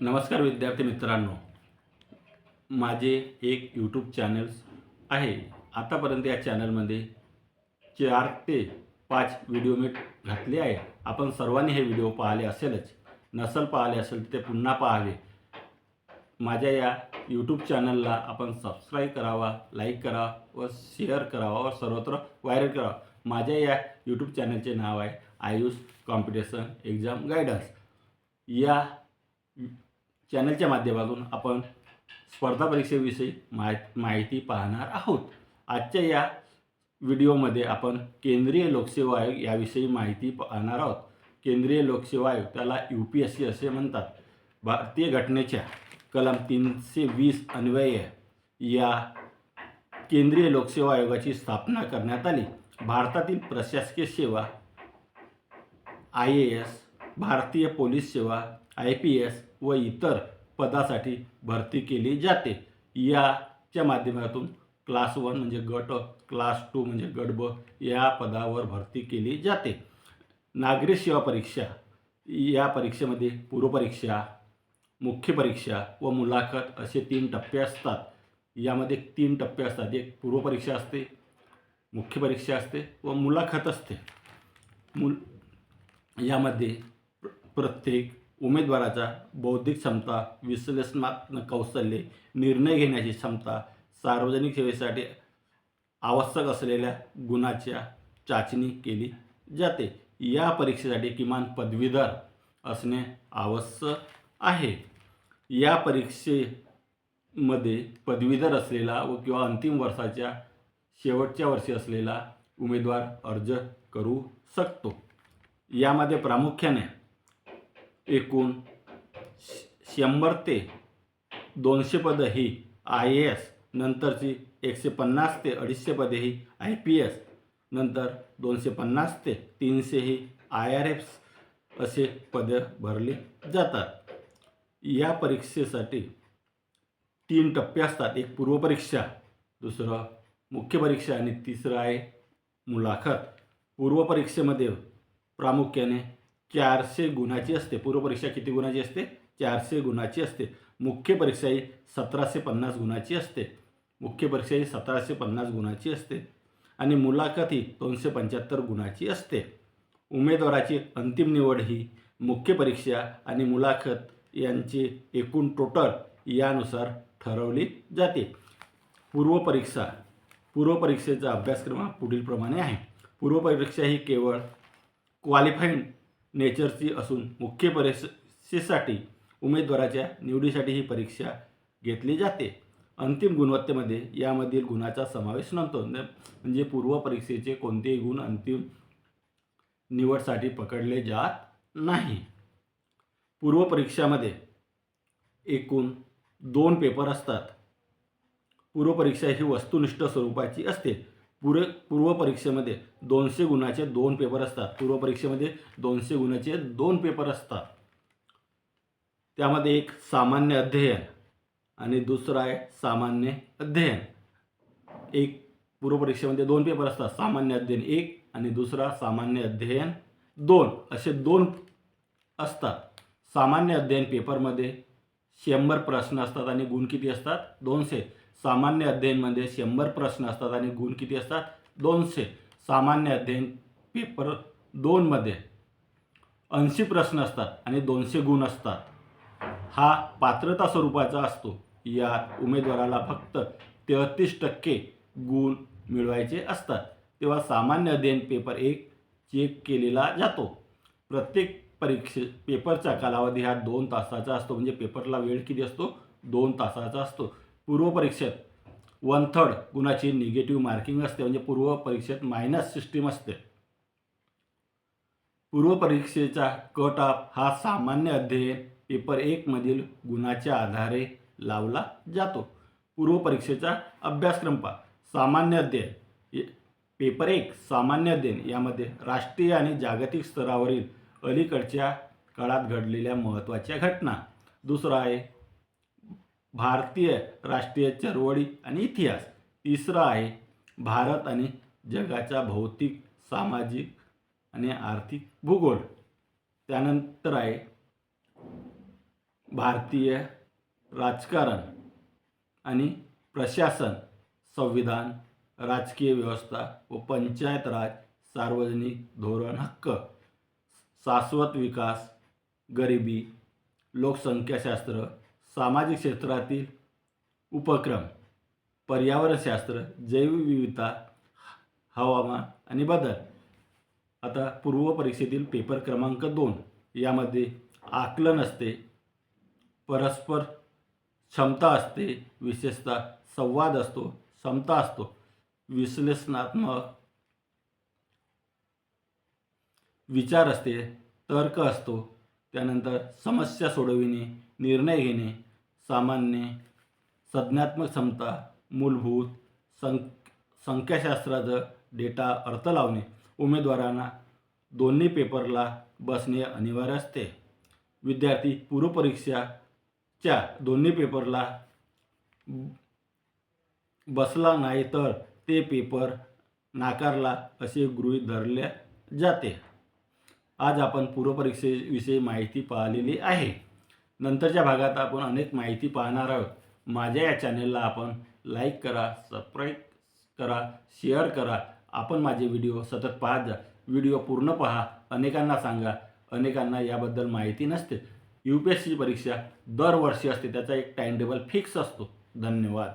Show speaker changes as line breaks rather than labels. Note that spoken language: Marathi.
नमस्कार विद्यार्थी मित्रांनो. माझे एक यूट्यूब चॅनल्स आहे. आतापर्यंत या चॅनलमध्ये चार ते पाच व्हिडिओ मी घातले आहे आपण सर्वांनी हे व्हिडिओ पाहिले असेलच. नसल पाहिले असेल ते पुन्हा पाहावे. माझ्या या यूट्यूब चॅनलला आपण सबस्क्राईब करावा लाईक करा व शेअर करावा व सर्वत्र व्हायरल करावा. माझ्या या यूट्यूब चॅनलचे नाव आहे आयुष कॉम्पिटिशन एक्झाम गायडन्स. या चॅनलच्या माध्यमातून आपण स्पर्धा परीक्षेविषयी माहि माहिती पाहणार आहोत. आजच्या या व्हिडिओमध्ये आपण केंद्रीय लोकसेवा आयोग याविषयी माहिती पाहणार आहोत. केंद्रीय लोकसेवा आयोग त्याला यू पी एस सी असे म्हणतात. भारतीय घटनेच्या कलम तीनशे वीस अन्वये या केंद्रीय लोकसेवा आयोगाची स्थापना करण्यात आली. भारतातील प्रशासकीय सेवा आय ए एस भारतीय पोलीस सेवा आय पी एस व इतर पदासाठी भरती केली जाते. याच्या माध्यमातून क्लास वन म्हणजे गट क्लास टू म्हणजे गट ब या पदावर भरती केली जाते. नागरी सेवा परीक्षा या परीक्षेमध्ये पूर्वपरीक्षा मुख्य परीक्षा व मुलाखत असे तीन टप्पे असतात. यामध्ये तीन टप्पे असतात. एक पूर्वपरीक्षा असते मुख्य परीक्षा असते व मुलाखत असते. मुल यामध्ये प्र प्रत्येक उमेदवाराचा बौद्धिक क्षमता विश्लेषणात्मक कौशल्ये निर्णय घेण्याची क्षमता सार्वजनिक सेवेसाठी आवश्यक असलेल्या गुणाच्या चाचणी केली जाते. या परीक्षेसाठी किमान पदवीधर असणे आवश्यक आहे. या परीक्षेमध्ये पदवीधर असलेला व किंवा अंतिम वर्षाच्या शेवटच्या वर्षी असलेला उमेदवार अर्ज करू शकतो. यामध्ये प्रामुख्याने एकूण श- शंभर ते दोनशे पदं ही आय ए एस नंतरची एकशे पन्नास ते अडीचशे पदे ही आय पी एस नंतर दोनशे पन्नास ते तीनशे ही आय आर एफ असे पदं भरली जातात. या परीक्षेसाठी तीन टप्पे असतात. एक पूर्वपरीक्षा दुसरं मुख्य परीक्षा आणि तिसरं आहे मुलाखत. पूर्वपरीक्षेमध्ये प्रामुख्याने चारशे गुणाची असते. पूर्वपरीक्षा किती गुणाची असते? चारशे गुणाची असते. मुख्य परीक्षा ही सतराशे पन्नास गुणाची असते. मुख्य परीक्षा ही सतराशे पन्नास गुणाची असते. आणि मुलाखत ही दोनशे पंच्याहत्तर गुणाची असते. उमेदवाराची अंतिम निवड ही मुख्य परीक्षा आणि मुलाखत यांची एकूण टोटल यानुसार ठरवली जाते. पूर्वपरीक्षा पूर्वपरीक्षेचा अभ्यासक्रम हा पुढीलप्रमाणे आहे. पूर्वपरीक्षा ही केवळ क्वालिफाईड नेचरची असून मुख्य परीक्षेसाठी उमेदवाराच्या निवडीसाठी ही परीक्षा घेतली जाते. अंतिम गुणवत्तेमध्ये यामधील गुणाचा समावेश नसतो. म्हणजे पूर्व परीक्षेचे कोणतेही गुण अंतिम निवडसाठी पकडले जात नाही. पूर्व परीक्षामध्ये एकूण दोन पेपर असतात. पूर्वपरीक्षा ही वस्तुनिष्ठ स्वरूपाची असते. पूर्व पूर्वपरीक्षेमध्ये दोनशे गुणाचे दोन पेपर असतात. पूर्वपरीक्षेमध्ये दोनशे गुणाचे दोन पेपर असतात. त्यामध्ये एक सामान्य अध्ययन आणि दुसरं आहे सामान्य अध्ययन. एक पूर्वपरीक्षेमध्ये दोन पेपर असतात सामान्य अध्ययन एक आणि दुसरा सामान्य अध्ययन दोन. असे दोन असतात. सामान्य अध्ययन पेपरमध्ये शंभर प्रश्न असतात आणि गुण किती असतात? दोनशे. सामान्य अध्ययनमध्ये शंभर प्रश्न असतात आणि गुण किती असतात? दोनशे. सामान्य अध्ययन पेपर दोनमध्ये ऐंशी प्रश्न असतात आणि दोनशे गुण असतात. हा पात्रता स्वरूपाचा असतो. यात उमेदवाराला फक्त तेहतीस टक्के गुण मिळवायचे असतात. तेव्हा सामान्य अध्ययन पेपर एक चेक केलेला जातो. प्रत्येक परीक्षे पेपरचा कालावधी हा दोन तासाचा असतो. म्हणजे पेपरला वेळ किती असतो? दोन तासाचा असतो. पूर्वपरीक्षेत वन थर्ड गुणाची निगेटिव्ह मार्किंग असते म्हणजे पूर्वपरीक्षेत मायनस सिस्टीम असते. पूर्वपरीक्षेचा कट ऑफ हा सामान्य अध्ययन पेपर एकमधील गुणाच्या आधारे लावला जातो. पूर्वपरीक्षेचा अभ्यासक्रम पा सामान्य अध्ययन. पेपर एक सामान्य अध्ययन. यामध्ये राष्ट्रीय आणि जागतिक स्तरावरील अलीकडच्या काळात घडलेल्या महत्त्वाच्या घटना. दुसरा आहे भारतीय राष्ट्रीय चळवळी आणि इतिहास तिसरा आहे. भारत आणि जगाचा भौतिक सामाजिक आणि आर्थिक भूगोल. त्यानंतर आहे भारतीय राजकारण आणि प्रशासन संविधान राजकीय व्यवस्था व पंचायत राज सार्वजनिक धोरण हक्क शाश्वत विकास गरिबी लोकसंख्याशास्त्र सामाजिक क्षेत्रातील उपक्रम पर्यावरणशास्त्र जैवविविधता हवामान आणि बदल. आता पूर्व परीक्षेतील पेपर क्रमांक दोन यामध्ये आकलन असते परस्पर क्षमता असते विशेषतः संवाद असतो क्षमता असतो विश्लेषणात्मक विचार असते तर्क असतो त्यानंतर समस्या सोडविणे निर्णय घेणे सामान्य संज्ञात्मक क्षमता मूलभूत सं संख्याशास्त्राचं डेटा अर्थ लावणे. उमेदवारांना दोन्ही पेपरला बसणे अनिवार्य असते. विद्यार्थी पूर्वपरीक्षाच्या दोन्ही पेपरला बसला नाही तर ते पेपर नाकारला असे गृहीत धरले जाते. आज आपण पूर्वपरीक्षेविषयी माहिती पाहिलेली आहे. नंतरच्या भागात आपण अनेक माहिती पाहणार आहोत. माझ्या या चॅनेलला आपण लाईक करा सबस्क्राईब करा शेअर करा. आपण माझे व्हिडिओ सतत पाहत जा. व्हिडिओ पूर्ण पहा. अनेकांना सांगा. अनेकांना याबद्दल माहिती नसते. यू पी एस सी परीक्षा दरवर्षी असते. त्याचा एक टाईम टेबल फिक्स असतो. धन्यवाद.